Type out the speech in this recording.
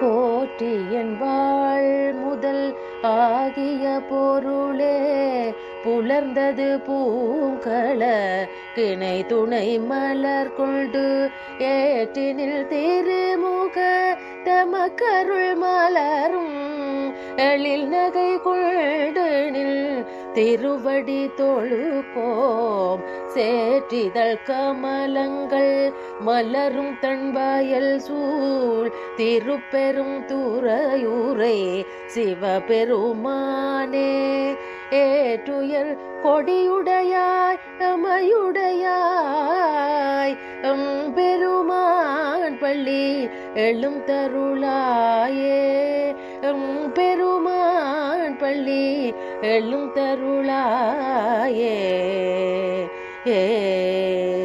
போற்றி என் வாழ் முதல் ஆகிய பொருளே. புலர்ந்தது பூங்கள கிணை துணை மலர் கொண்டு ஏற்றினில் திருமுக. தமக்கருள் மலரும் எழில் நகை கொள்டனில் திருவடி தொழுகோம். சேற்றிதழ் கமலங்கள் மலரும் தன்வாயல் சூழ். திருப்பெரும் தூரையூரே சிவபெருமானே ஏற்றுயர் கொடியுடையாய் அமையுடையாய் பெருமான் பள்ளி எழும் தருளாயே பள்ளி எழும் தருளாயே. ஏ.